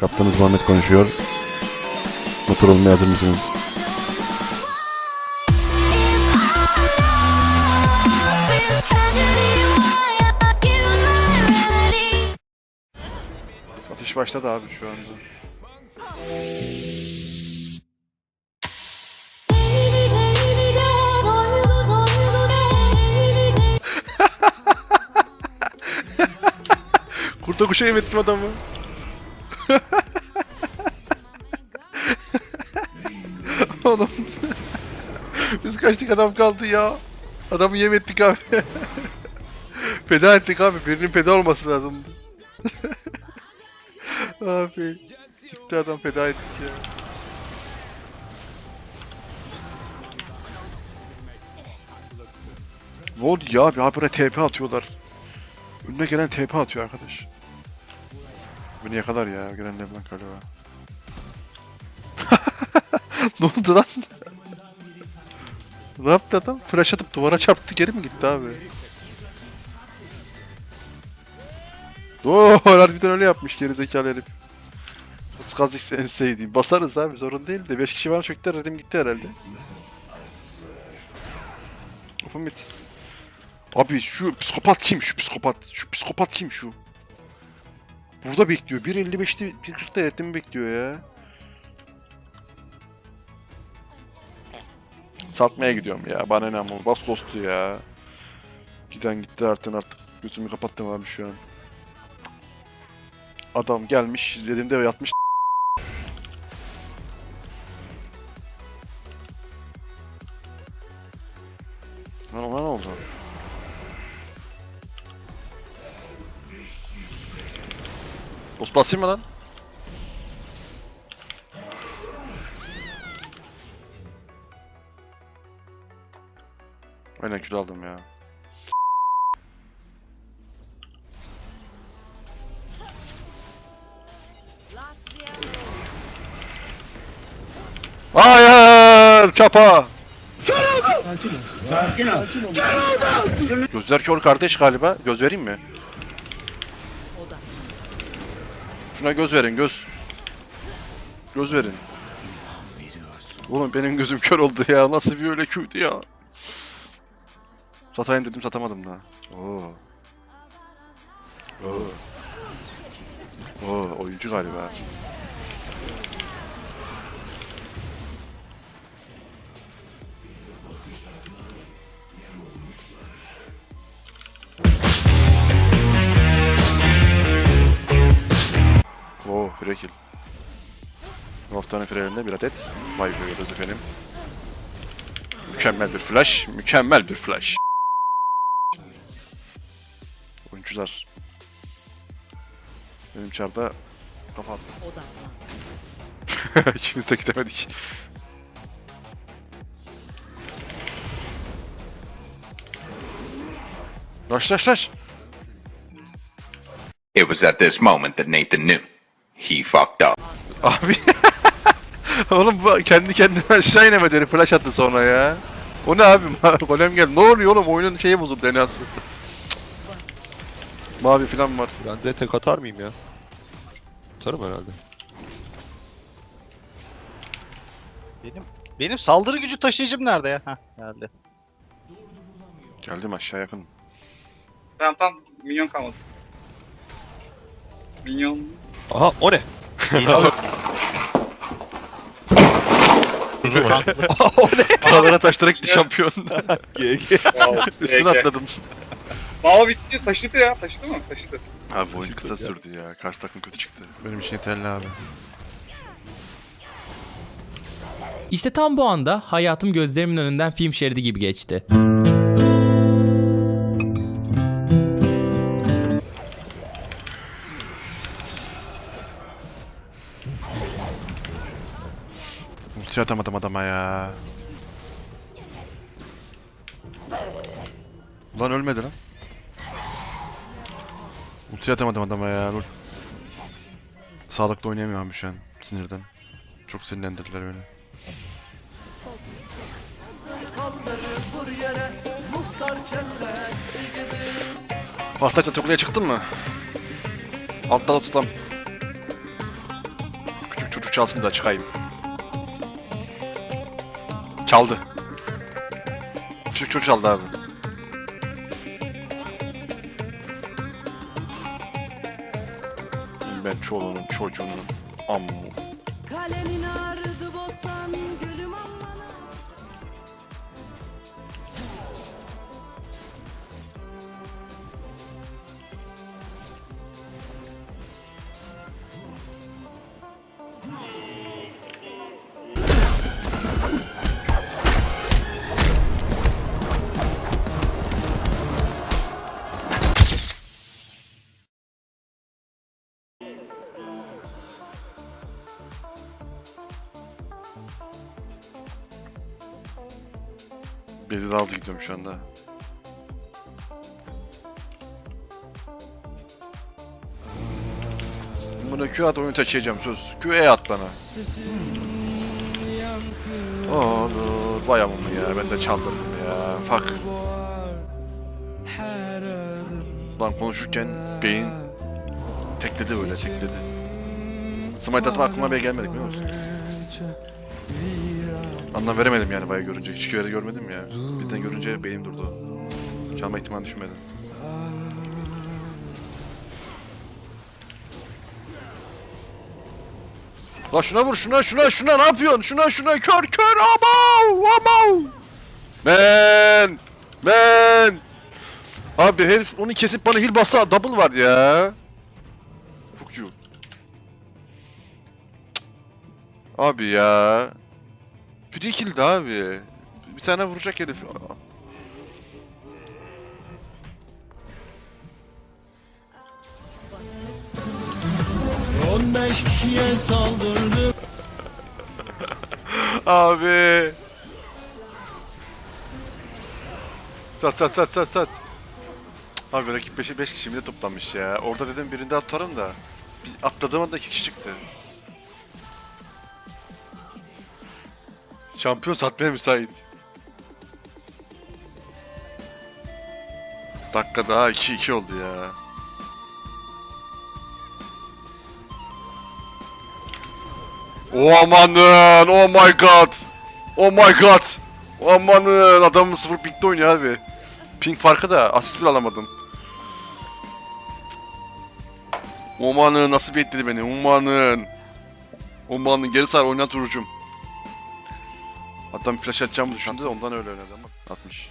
Kaptanız Muhammed konuşuyor. Motor olmaya hazır mısınız? Atış başladı abi şu anda. Kurta kuşa yem ettim adamı. Oğlum. Biz kaçtık adam kaldı ya. Adamı yem ettik abi. feda ettik abi. Birinin feda olması lazım. abi. Gitti adam feda ettik ya. Ne oldu ya abi? Habire TP atıyorlar. Önüne gelen TP atıyor arkadaş. Beni yakalar ya gelen Leblanc galiba. ne oldu lan? ne yaptı adam? Flash atıp duvara çarptı geri mi gitti abi? Oo, harbiden öyle yapmış gerizekalı herif. Skazix en sevdiğim. Basarız abi sorun değil de 5 kişi bana çöktü redim gitti herhalde. Open mid. Abi şu psikopat kim? Şu psikopat. Şu psikopat kim şu? Burada bekliyor. 1.55'te 1.40'da eğitimi bekliyor ya. Satmaya gidiyorum ya. Bana ne ama bas dostu ya. Giden gitti artık artık. Gözümü kapattım abi şu an. Adam gelmiş. Redimde yatmış. Boss basayım mı lan? Aynen kilo aldım ya. Hayır! Çapa! Gözler kör kardeş galiba. Göz vereyim mi? Şuna göz verin göz. Göz verin. Oğlum benim gözüm kör oldu ya. Nasıl bir öyle kötü ya. Satayım dedim satamadım da. Oo. Oo. Oo oyuncu galiba. Brekil. Noktanın freninden bir adet. Vay görüyoruz efendim. Mükemmel bir flash. Mükemmel bir flash. Oyuncular. Benim çarda kafa attı. İkimiz de gidemedik. Rush rush rush. It was at this moment that Nathan knew. He fucked up. Abi. oğlum bu kendi kendine aşağı inemedi herif flash attı sonra ya. O ne abi? Ma- Golem gel. Ne oluyor oğlum? Oyunun şeyi bozuldu denası. Mavi falan var. Ben de tek atar mıyım ya? Atarım herhalde. Benim benim saldırı gücü taşıyıcım nerede ya? Heh, geldi. Geldim aşağı yakın. Tamam tamam minyon kalmadı. Minyon Aha o ne? o ne? Paralara taştarak gitti şampiyon. GG. Üstüne atladım. Baba bitti taşıdı ya taşıdı mı? Taşıdı. Abi bu oyun kısa sürdü ya. Karşı takım kötü çıktı. Benim için yeterli abi. İşte tam bu anda hayatım gözlerimin önünden film şeridi gibi geçti. Ulti atamadım adama ya. Ulan ölmedi lan. Ulti atamadım adama ya. Lol. Sağlıklı oynayamıyorum şu an sinirden. Çok sinirlendirdiler beni. Pastaçla Tokule'ye çıktın mı? Altta da tutam. çalsın da çıkayım. Çaldı. Çocuk çocuk çaldı abi. Ben çoluğunun çocuğunun ammu. Kalenin Daha hızlı gidiyorum şu anda. Buna Q at oyunu taşıyacağım söz. Q'ye at bana. Olur. Vay amımı ya. Ben de çaldım ya. Fuck. Lan konuşurken beyin tekledi böyle tekledi. Smite atma aklıma bile gelmedi biliyor musun? Anlam veremedim yani bayağı görünce. Hiç kere görmedim ya. Birden görünce beynim durdu. Çalma ihtimali düşünmedim. La şuna vur şuna şuna şuna ne yapıyorsun? Şuna şuna kör kör amav amav. Men men. Abi herif onu kesip bana heal bassa double var ya. You. Abi ya. Free kill'di abi. Bir tane vuracak herif. Aa. Abi. Sat sat sat sat sat. Abi rakip 5'e 5 kişi bile toplanmış ya. Orada dedim birinde atarım da. Bir atladığım anda 2 kişi çıktı. Şampiyon satmaya müsait. Dakika daha 2-2 oldu ya. Oh amanın! Oh my god! Oh my god! Amanın! Adamın sıfır pinkte oynuyor abi. Pink farkı da asist bile alamadım. Omanın nasıl bekledi beni? Omanın. Omanın geri sar oynat vurucum. Adam flash atacağımı düşündü de ondan öyle oynadı ama 60.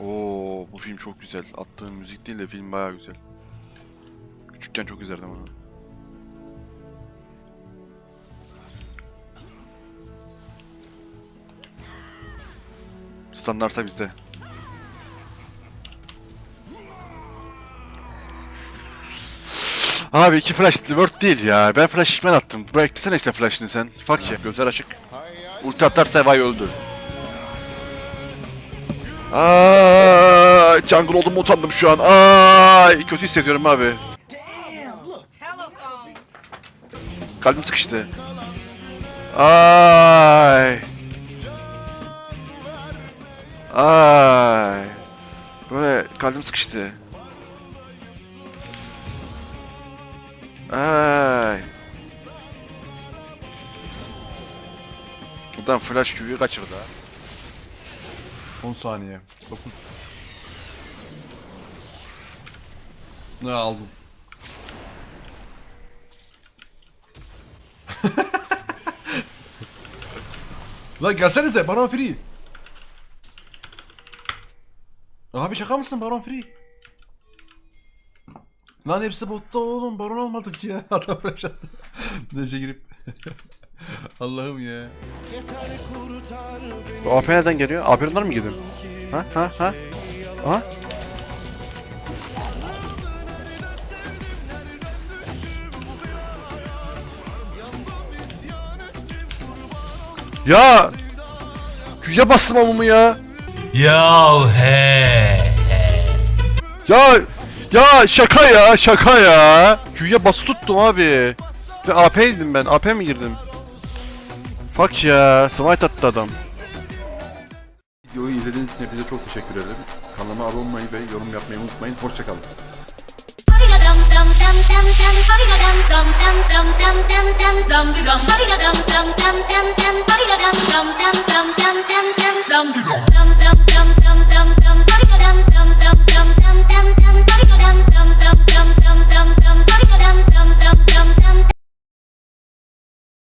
Oo bu film çok güzel. Attığın müzik değil de film bayağı güzel. Küçükken çok izlerdim onu. Standartsa bizde. Abi iki flash word değil ya. Ben flash ben attım. Beklesene işte flash'ını sen. Fuck ya. Gözler açık. Ulti atarsa vay öldü. Ay, jungle oldum utandım şu an. Ay, kötü hissediyorum abi. Kalbim sıkıştı. Ay. Ay. Böyle kalbim sıkıştı. Ay. Buradan flash Q'yu kaçırdı ha. 10 saniye. 9. Ne aldım? Lan gelsenize Baron Free. Abi şaka mısın Baron Free? Lan hepsi botta oğlum Baron olmadık ya. Adam yaşadı. Nece girip. Allah'ım ya. Bu AP nereden geliyor? AP ondan mı girdin? Ha ha ha? Ha? Ya! Güya bastım amumu ya. Ya he. Ya ya şaka ya şaka ya. Güya bası tuttum abi. Ve AP'ydim ben. AP mi girdim? Fuck ya. Smite attı adam. Videoyu izlediğiniz için hepinize çok teşekkür ederim. Kanalıma abone olmayı ve yorum yapmayı unutmayın. Hoşçakalın.